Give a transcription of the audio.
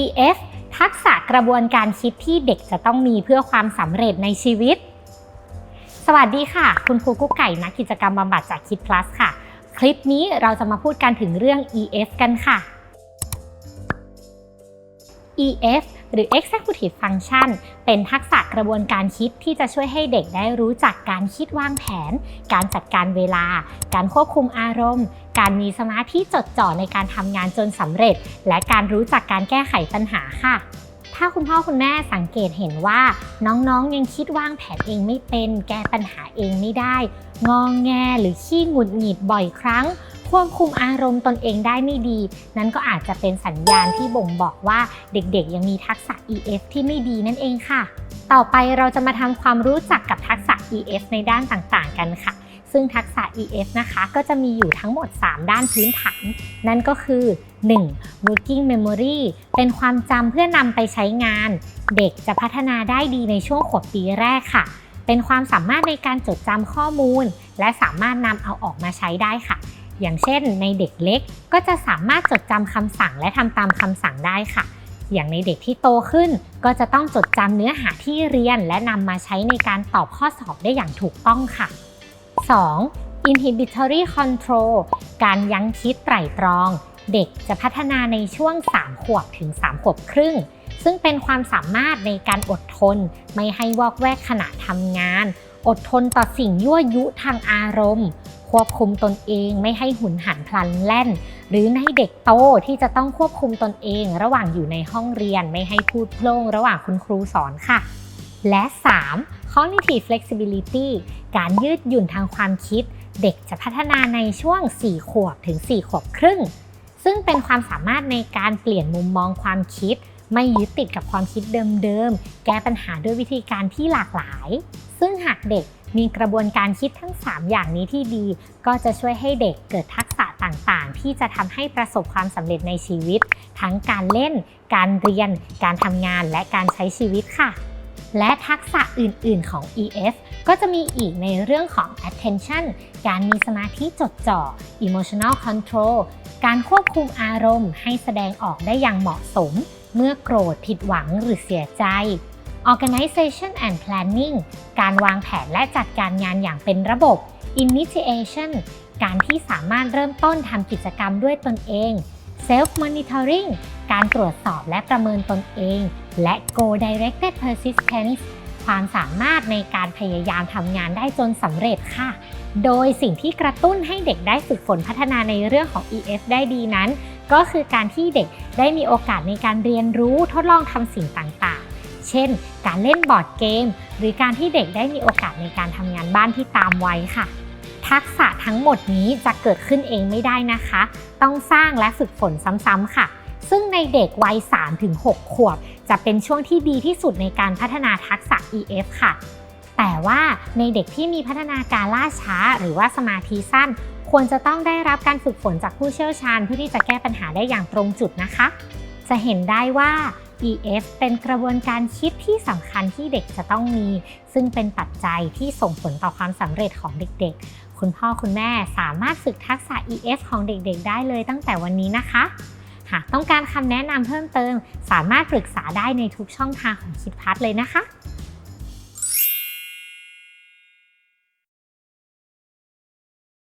EF ทักษะกระบวนการคิดที่เด็กจะต้องมีเพื่อความสำเร็จในชีวิต สวัสดีค่ะ คุณครูกุ๊กไก่นักกิจกรรมบำบัดจากคิด plus ค่ะ คลิปนี้เราจะมาพูดกันถึงเรื่อง EF กันค่ะ EF หรือ Executive Function เป็นทักษะกระบวนการคิดที่จะช่วยให้เด็กได้รู้จักการคิดวางแผน การจัดการเวลา การควบคุมอารมณ์ การมีสมาธิจดจ่อในการทำงานจนสำเร็จ และการรู้จักการแก้ไขปัญหาค่ะถ้าคุณพ่อคุณแม่สังเกตเห็นว่า น้องๆยังคิดวางแผนเองไม่เป็น แก้ปัญหาเองไม่ได้ งองแงหรือขี้หงุดหงิดบ่อยครั้ง ควบคุมอารมณ์ตนเองได้ไม่ดี นั้นก็อาจจะเป็นสัญญาณที่บ่งบอกว่าเด็กๆ ยังมีทักษะ EF ที่ไม่ดีนั่นเองค่ะ ต่อไปเราจะมาทำความรู้จักกับทักษะ EF ในด้านต่างๆ กันค่ะ ซึ่งทักษะ EF นะคะก็จะมีอยู่ทั้งหมด 3 ด้านพื้นฐาน นั่นก็คือ 1. working memory เป็นความจำเพื่อนำไปใช้งาน เด็กจะพัฒนาได้ดีในช่วงขวบปีแรกค่ะ เป็นความสามารถในการจดจำข้อมูล และสามารถนำเอาออกมาใช้ได้ค่ะ อย่างเช่นในเด็กเล็กก็จะสามารถจดจำคำสั่งและทำตามคำสั่งได้ค่ะ อย่างในเด็กที่โตขึ้น ก็จะต้องจดจำเนื้อหาที่เรียน และนำมาใช้ในการตอบข้อสอบได้อย่างถูกต้องค่ะ 2. inhibitory control การยั้งคิดไตร่ตรอง เด็กจะพัฒนาในช่วง 3 ขวบถึง 3 ขวบครึ่ง ซึ่งเป็นความสามารถในการอดทน ไม่ให้วอกแวกขณะทำงาน อดทนต่อสิ่งยั่วยุทางอารมณ์ ควบคุมตนเองไม่ให้หุนหันพลันแล่น หรือในเด็กโตที่จะต้องควบคุมตนเอง ระหว่างอยู่ในห้องเรียนไม่ให้พูดโพล่งระหว่างคุณครูสอนค่ะ และ 3. cognitive flexibility การยืดหยุ่นทางความคิด เด็กจะพัฒนาในช่วง 4 ขวบถึง 4 ขวบครึ่ง ซึ่งเป็นความสามารถในการเปลี่ยนมุมมองความคิด ไม่ยึดติดกับความคิดเดิมๆ แก้ปัญหาด้วยวิธีการที่หลากหลาย ซึ่งหากเด็ก มีกระบวนการคิดทั้ง 3 อย่างนี้ที่ดี ก็จะช่วยให้เด็กเกิดทักษะต่างๆ ที่จะทำให้ประสบความสำเร็จในชีวิต ทั้งการเล่น การเรียน การทำงานและการใช้ชีวิตค่ะ และทักษะอื่นๆของ EF ก็จะมีอีกในเรื่องของ attention การมีสมาธิจดจ่อ emotional control การควบคุมอารมณ์ให้แสดงออกได้อย่างเหมาะสม เมื่อโกรธผิดหวังหรือเสียใจ organization and planning การวางแผนและจัดการงานอย่างเป็นระบบ initiation การที่สามารถเริ่มต้นทำกิจกรรมด้วยตนเอง self monitoring การตรวจสอบและประเมินตนเอง และ Go-directed persistence ความสามารถในการพยายามทำงานได้จนสำเร็จค่ะ โดยสิ่งที่กระตุ้นให้เด็กได้ฝึกฝนพัฒนาในเรื่องของ EF ได้ดีนั้น ก็คือการที่เด็กได้มีโอกาสในการเรียนรู้ทดลองทำสิ่งต่างๆ เช่น การเล่นบอร์ดเกม หรือการที่เด็กได้มีโอกาสในการทำงานบ้านที่ตามไวัยค่ะ ทักษะทั้งหมดนี้จะเกิดขึ้นเองไม่ได้นะคะ ต้องสร้างและฝึกฝนซ้ำๆค่ะ ซึ่งในเด็กวัย 3-6 ขวบ จะเป็นช่วงที่ดีที่สุดในการพัฒนาทักษะ EF ค่ะ แต่ว่าในเด็กที่มีพัฒนาการล่าช้า หรือว่าสมาธิสั้น ควรจะต้องได้รับการฝึกฝนจากผู้เชี่ยวชาญเพื่อที่จะแก้ปัญหาได้อย่างตรงจุดนะคะจะเห็นได้ว่า EF เป็นกระบวนการคิดที่สำคัญที่เด็กจะต้องมี ซึ่งเป็นปัจจัยที่ส่งผลต่อความสำเร็จของเด็กๆ คุณพ่อคุณแม่สามารถฝึกทักษะ EF ของเด็กๆ ได้เลยตั้งแต่วันนี้นะคะ หากต้องการคำแนะนำเพิ่มเติม สามารถปรึกษาได้ในทุกช่องทางของคิดพัฒเลยนะคะ